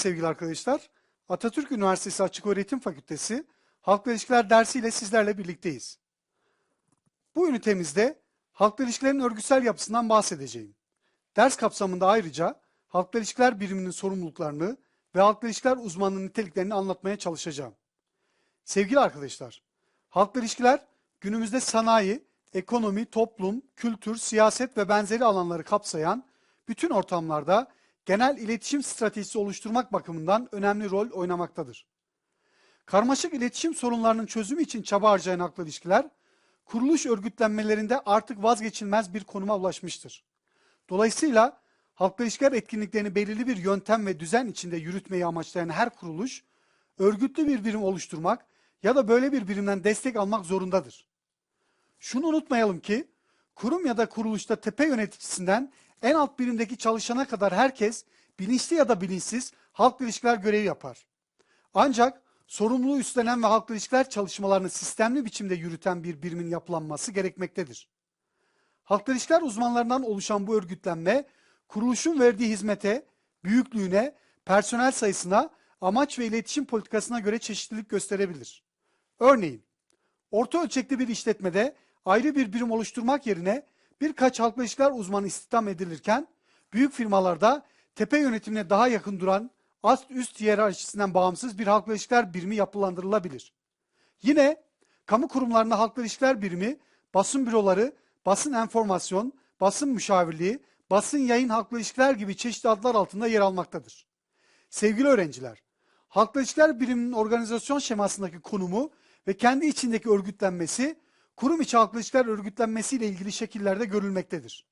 Sevgili arkadaşlar. Atatürk Üniversitesi Açıköğretim Fakültesi Halkla İlişkiler dersiyle sizlerle birlikteyiz. Bu ünitemizde halkla ilişkilerin örgütsel yapısından bahsedeceğim. Ders kapsamında ayrıca halkla ilişkiler biriminin sorumluluklarını ve halkla ilişkiler uzmanının niteliklerini anlatmaya çalışacağım. Sevgili arkadaşlar, halkla ilişkiler günümüzde sanayi, ekonomi, toplum, kültür, siyaset ve benzeri alanları kapsayan bütün ortamlarda genel iletişim stratejisi oluşturmak bakımından önemli rol oynamaktadır. Karmaşık iletişim sorunlarının çözümü için çaba harcayan halkla ilişkiler, kuruluş örgütlenmelerinde artık vazgeçilmez bir konuma ulaşmıştır. Dolayısıyla halkla ilişkiler etkinliklerini belirli bir yöntem ve düzen içinde yürütmeyi amaçlayan her kuruluş, örgütlü bir birim oluşturmak ya da böyle bir birimden destek almak zorundadır. Şunu unutmayalım ki, kurum ya da kuruluşta tepe yöneticisinden en alt birimdeki çalışana kadar herkes bilinçli ya da bilinçsiz halkla ilişkiler görevi yapar. Ancak sorumluluğu üstlenen ve halkla ilişkiler çalışmalarını sistemli biçimde yürüten bir birimin yapılanması gerekmektedir. Halkla ilişkiler uzmanlarından oluşan bu örgütlenme, kuruluşun verdiği hizmete, büyüklüğüne, personel sayısına, amaç ve iletişim politikasına göre çeşitlilik gösterebilir. Örneğin, orta ölçekli bir işletmede ayrı bir birim oluşturmak yerine birkaç halkla ilişkiler uzmanı istihdam edilirken, büyük firmalarda tepe yönetimine daha yakın duran ast üst hiyerarşisinden bağımsız bir halkla ilişkiler birimi yapılandırılabilir. Yine kamu kurumlarında halkla ilişkiler birimi, basın büroları, basın enformasyon, basın müşavirliği, basın yayın halkla ilişkiler gibi çeşitli adlar altında yer almaktadır. Sevgili öğrenciler, halkla ilişkiler biriminin organizasyon şemasındaki konumu ve kendi içindeki örgütlenmesi, kurum içi halkla ilişkiler örgütlenmesi ile ilgili şekillerde görülmektedir.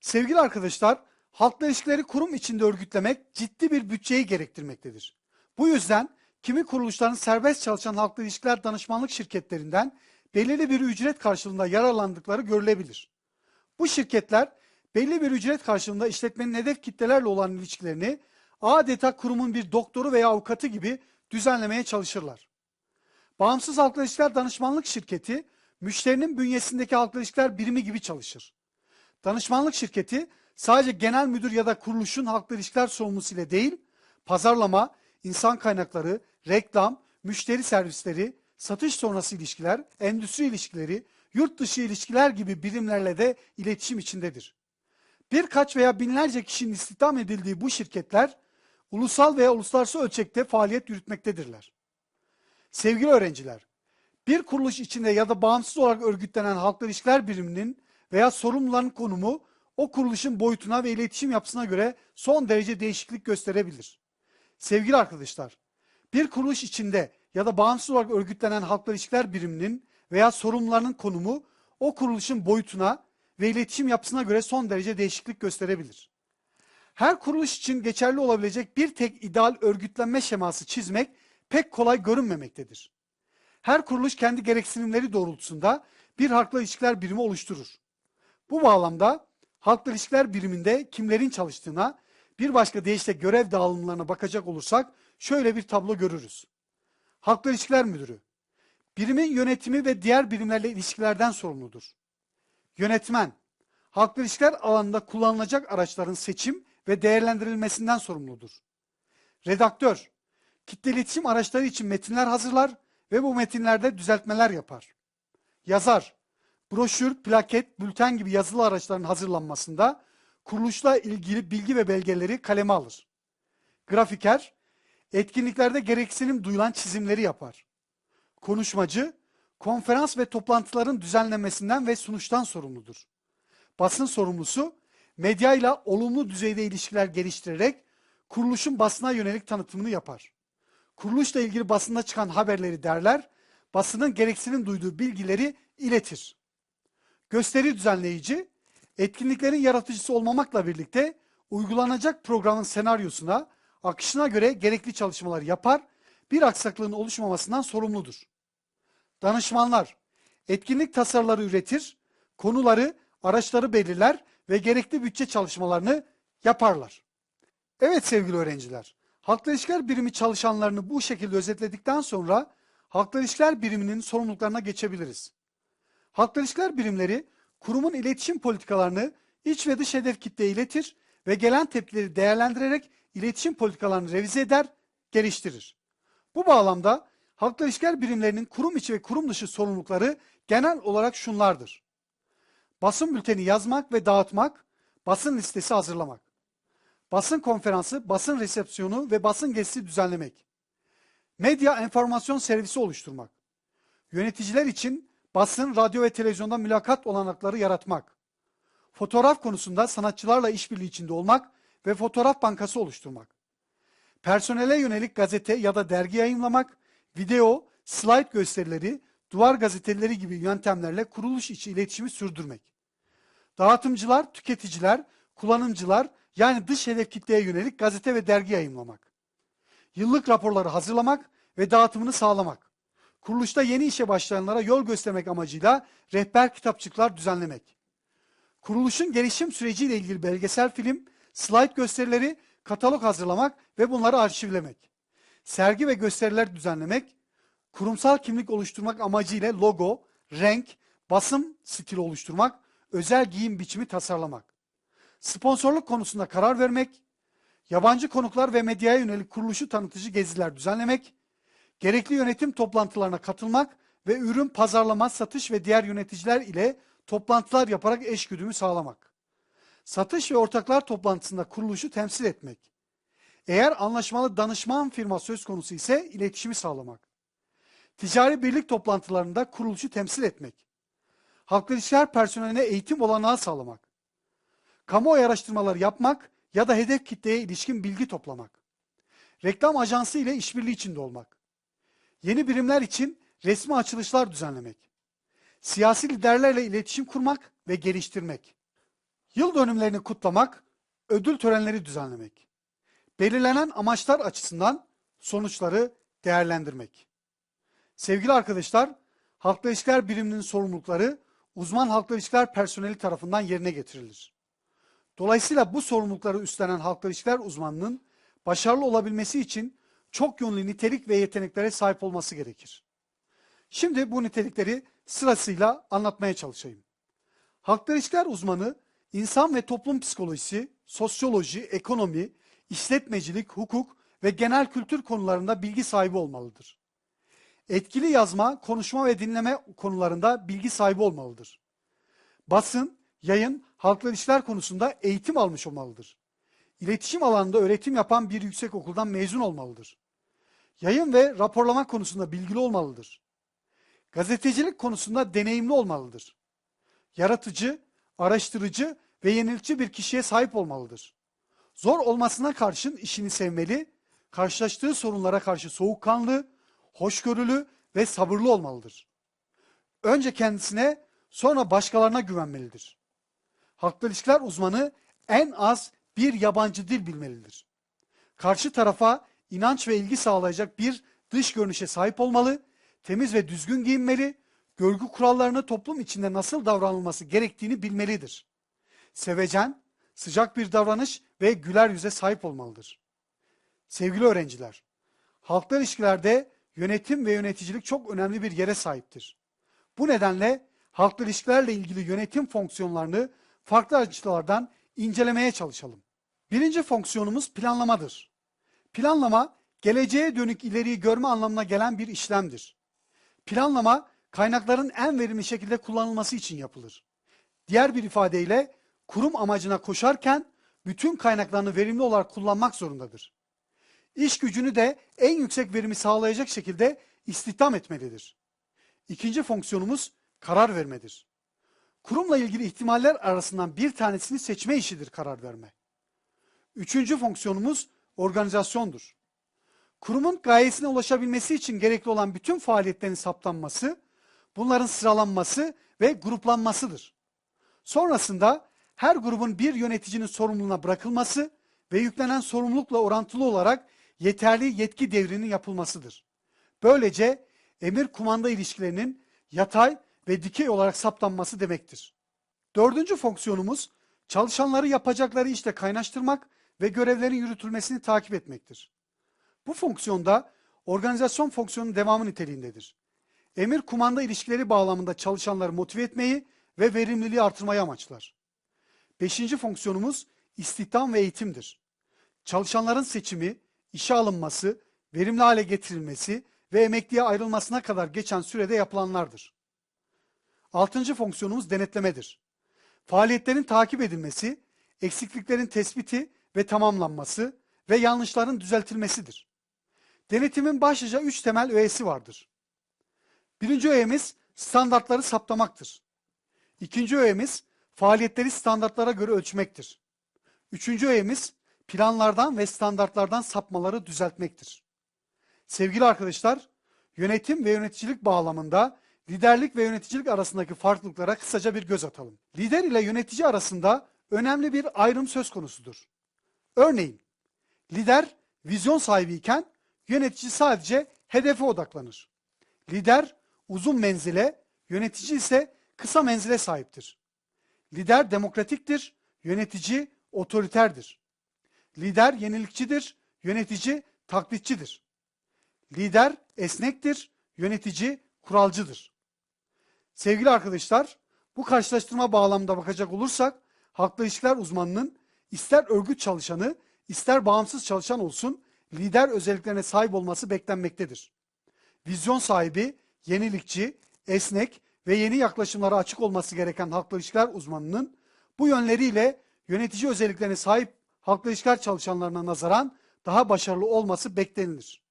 Sevgili arkadaşlar, halkla ilişkileri kurum içinde örgütlemek ciddi bir bütçeyi gerektirmektedir. Bu yüzden kimi kuruluşların serbest çalışan halkla ilişkiler danışmanlık şirketlerinden belirli bir ücret karşılığında yararlandıkları görülebilir. Bu şirketler belli bir ücret karşılığında işletmenin hedef kitlelerle olan ilişkilerini adeta kurumun bir doktoru veya avukatı gibi düzenlemeye çalışırlar. Bağımsız halkla ilişkiler danışmanlık şirketi müşterinin bünyesindeki halkla ilişkiler birimi gibi çalışır. Danışmanlık şirketi sadece genel müdür ya da kuruluşun halkla ilişkiler sorumlusu ile değil, pazarlama, insan kaynakları, reklam, müşteri servisleri, satış sonrası ilişkiler, endüstri ilişkileri, yurt dışı ilişkiler gibi birimlerle de iletişim içindedir. Birkaç veya binlerce kişinin istihdam edildiği bu şirketler ulusal veya uluslararası ölçekte faaliyet yürütmektedirler. Sevgili öğrenciler, bir kuruluş içinde ya da bağımsız olarak örgütlenen halkla ilişkiler biriminin veya sorumluların konumu o kuruluşun boyutuna ve iletişim yapısına göre son derece değişiklik gösterebilir. Sevgili arkadaşlar, bir kuruluş içinde ya da bağımsız olarak örgütlenen halkla ilişkiler biriminin veya sorumlularının konumu o kuruluşun boyutuna ve iletişim yapısına göre son derece değişiklik gösterebilir. Her kuruluş için geçerli olabilecek bir tek ideal örgütlenme şeması çizmek pek kolay görünmemektedir. Her kuruluş kendi gereksinimleri doğrultusunda bir halkla ilişkiler birimi oluşturur. Bu bağlamda halkla ilişkiler biriminde kimlerin çalıştığına, bir başka deyişle görev dağılımlarına bakacak olursak şöyle bir tablo görürüz. Halkla ilişkiler müdürü, birimin yönetimi ve diğer birimlerle ilişkilerden sorumludur. Yönetmen, halkla ilişkiler alanında kullanılacak araçların seçim ve değerlendirilmesinden sorumludur. Redaktör, kitle iletişim araçları için metinler hazırlar ve bu metinlerde düzeltmeler yapar. Yazar, broşür, plaket, bülten gibi yazılı araçların hazırlanmasında kuruluşla ilgili bilgi ve belgeleri kaleme alır. Grafiker, etkinliklerde gereksinim duyulan çizimleri yapar. Konuşmacı, konferans ve toplantıların düzenlenmesinden ve sunuştan sorumludur. Basın sorumlusu, medyayla olumlu düzeyde ilişkiler geliştirerek kuruluşun basına yönelik tanıtımını yapar kuruluşla ilgili basında çıkan haberleri derler, basının gereksinim duyduğu bilgileri iletir. Gösteri düzenleyici, etkinliklerin yaratıcısı olmamakla birlikte uygulanacak programın senaryosuna, akışına göre gerekli çalışmalar yapar, bir aksaklığın oluşmamasından sorumludur. Danışmanlar, etkinlik tasarıları üretir, konuları, araçları belirler ve gerekli bütçe çalışmalarını yaparlar. Evet sevgili öğrenciler, Halkla ilişkiler birimi çalışanlarını bu şekilde özetledikten sonra halkla ilişkiler biriminin sorumluluklarına geçebiliriz. Halkla ilişkiler birimleri kurumun iletişim politikalarını iç ve dış hedef kitleye iletir ve gelen tepkileri değerlendirerek iletişim politikalarını revize eder, geliştirir. Bu bağlamda halkla ilişkiler birimlerinin kurum içi ve kurum dışı sorumlulukları genel olarak şunlardır. Basın bülteni yazmak ve dağıtmak, basın listesi hazırlamak. Basın konferansı, basın resepsiyonu ve basın gezisi düzenlemek. Medya enformasyon servisi oluşturmak. Yöneticiler için basın, radyo ve televizyonda mülakat olanakları yaratmak. Fotoğraf konusunda sanatçılarla işbirliği içinde olmak ve fotoğraf bankası oluşturmak. Personele yönelik gazete ya da dergi yayınlamak, video, slide gösterileri, duvar gazeteleri gibi yöntemlerle kuruluş içi iletişimi sürdürmek. Dağıtımcılar, tüketiciler, kullanımcılar yani dış hedef kitleye yönelik gazete ve dergi yayınlamak. Yıllık raporları hazırlamak ve dağıtımını sağlamak. Kuruluşta yeni işe başlayanlara yol göstermek amacıyla rehber kitapçıklar düzenlemek. Kuruluşun gelişim süreciyle ilgili belgesel film, slide gösterileri, katalog hazırlamak ve bunları arşivlemek. Sergi ve gösteriler düzenlemek, kurumsal kimlik oluşturmak amacıyla logo, renk, basım stili oluşturmak, özel giyim biçimi tasarlamak. Sponsorluk konusunda karar vermek, yabancı konuklar ve medyaya yönelik kuruluşu tanıtıcı geziler düzenlemek, gerekli yönetim toplantılarına katılmak ve ürün pazarlama, satış ve diğer yöneticiler ile toplantılar yaparak eşgüdümü sağlamak. Satış ve ortaklar toplantısında kuruluşu temsil etmek. Eğer anlaşmalı danışman firma söz konusu ise iletişimi sağlamak. Ticari birlik toplantılarında kuruluşu temsil etmek. Halkla ilişkiler personeline eğitim olanağı sağlamak. Kamuoyu araştırmaları yapmak ya da hedef kitleye ilişkin bilgi toplamak. Reklam ajansı ile işbirliği içinde olmak. Yeni birimler için resmi açılışlar düzenlemek. Siyasi liderlerle iletişim kurmak ve geliştirmek. Yıl dönümlerini kutlamak, ödül törenleri düzenlemek. Belirlenen amaçlar açısından sonuçları değerlendirmek. Sevgili arkadaşlar, halkla ilişkiler biriminin sorumlulukları uzman halkla ilişkiler personeli tarafından yerine getirilir. Dolayısıyla bu sorumlulukları üstlenen halkla ilişkiler uzmanının başarılı olabilmesi için çok yönlü nitelik ve yeteneklere sahip olması gerekir. Şimdi bu nitelikleri sırasıyla anlatmaya çalışayım. Halkla ilişkiler uzmanı insan ve toplum psikolojisi, sosyoloji, ekonomi, işletmecilik, hukuk ve genel kültür konularında bilgi sahibi olmalıdır. Etkili yazma, konuşma ve dinleme konularında bilgi sahibi olmalıdır. Basın, yayın, halkla ilişkiler konusunda eğitim almış olmalıdır. İletişim alanında öğretim yapan bir yüksek okuldan mezun olmalıdır. Yayın ve raporlama konusunda bilgili olmalıdır. Gazetecilik konusunda deneyimli olmalıdır. Yaratıcı, araştırıcı ve yenilikçi bir kişiye sahip olmalıdır. Zor olmasına karşın işini sevmeli, karşılaştığı sorunlara karşı soğukkanlı, hoşgörülü ve sabırlı olmalıdır. Önce kendisine, sonra başkalarına güvenmelidir. Halkla ilişkiler uzmanı en az bir yabancı dil bilmelidir. Karşı tarafa inanç ve ilgi sağlayacak bir dış görünüşe sahip olmalı, temiz ve düzgün giyinmeli, görgü kurallarını toplum içinde nasıl davranılması gerektiğini bilmelidir. Sevecen, sıcak bir davranış ve güler yüze sahip olmalıdır. Sevgili öğrenciler, halkla ilişkilerde yönetim ve yöneticilik çok önemli bir yere sahiptir. Bu nedenle halkla ilişkilerle ilgili yönetim fonksiyonlarını farklı açılardan incelemeye çalışalım. Birinci fonksiyonumuz planlamadır. Planlama, geleceğe dönük ileriyi görme anlamına gelen bir işlemdir. Planlama, kaynakların en verimli şekilde kullanılması için yapılır. Diğer bir ifadeyle, kurum amacına koşarken bütün kaynaklarını verimli olarak kullanmak zorundadır. İş gücünü de en yüksek verimi sağlayacak şekilde istihdam etmelidir. İkinci fonksiyonumuz karar vermedir. Kurumla ilgili ihtimaller arasından bir tanesini seçme işidir karar verme. Üçüncü fonksiyonumuz organizasyondur. Kurumun gayesine ulaşabilmesi için gerekli olan bütün faaliyetlerin saptanması, bunların sıralanması ve gruplanmasıdır. Sonrasında her grubun bir yöneticinin sorumluluğuna bırakılması ve yüklenen sorumlulukla orantılı olarak yeterli yetki devrinin yapılmasıdır. Böylece emir kumanda ilişkilerinin yatay ve dikey olarak saptanması demektir. Dördüncü fonksiyonumuz çalışanları yapacakları işte kaynaştırmak ve görevlerin yürütülmesini takip etmektir. Bu fonksiyonda organizasyon fonksiyonunun devamı niteliğindedir. Emir kumanda ilişkileri bağlamında çalışanları motive etmeyi ve verimliliği artırmayı amaçlar. Beşinci fonksiyonumuz istihdam ve eğitimdir. çalışanların seçimi, işe alınması, verimli hale getirilmesi ve emekliye ayrılmasına kadar geçen sürede yapılanlardır. Altıncı fonksiyonumuz denetlemedir. Faaliyetlerin takip edilmesi, eksikliklerin tespiti ve tamamlanması ve yanlışların düzeltilmesidir. Denetimin başlıca üç temel öğesi vardır. Birinci öğemiz standartları saptamaktır. İkinci öğemiz faaliyetleri standartlara göre ölçmektir. Üçüncü öğemiz planlardan ve standartlardan sapmaları düzeltmektir. Sevgili arkadaşlar, yönetim ve yöneticilik bağlamında liderlik ve yöneticilik arasındaki farklılıklara kısaca bir göz atalım. Lider ile yönetici arasında önemli bir ayrım söz konusudur. Örneğin, lider vizyon sahibiyken yönetici sadece hedefe odaklanır. Lider uzun menzile, yönetici ise kısa menzile sahiptir. Lider demokratiktir, yönetici otoriterdir. Lider yenilikçidir, yönetici taklitçidir. Lider esnektir, yönetici kuralcıdır. Sevgili arkadaşlar, bu karşılaştırma bağlamında bakacak olursak, halkla ilişkiler uzmanının ister örgüt çalışanı, ister bağımsız çalışan olsun, lider özelliklerine sahip olması beklenmektedir. Vizyon sahibi, yenilikçi, esnek ve yeni yaklaşımlara açık olması gereken halkla ilişkiler uzmanının bu yönleriyle yönetici özelliklerine sahip halkla ilişkiler çalışanlarına nazaran daha başarılı olması beklenilir.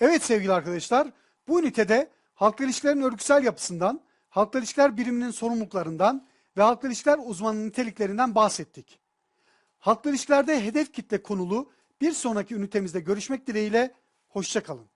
Evet sevgili arkadaşlar, bu ünitede halkla ilişkilerin örgüsel yapısından, halkla ilişkiler biriminin sorumluluklarından ve halkla ilişkiler uzmanının niteliklerinden bahsettik. Halkla ilişkilerde hedef kitle konulu bir sonraki ünitemizde görüşmek dileğiyle, hoşçakalın.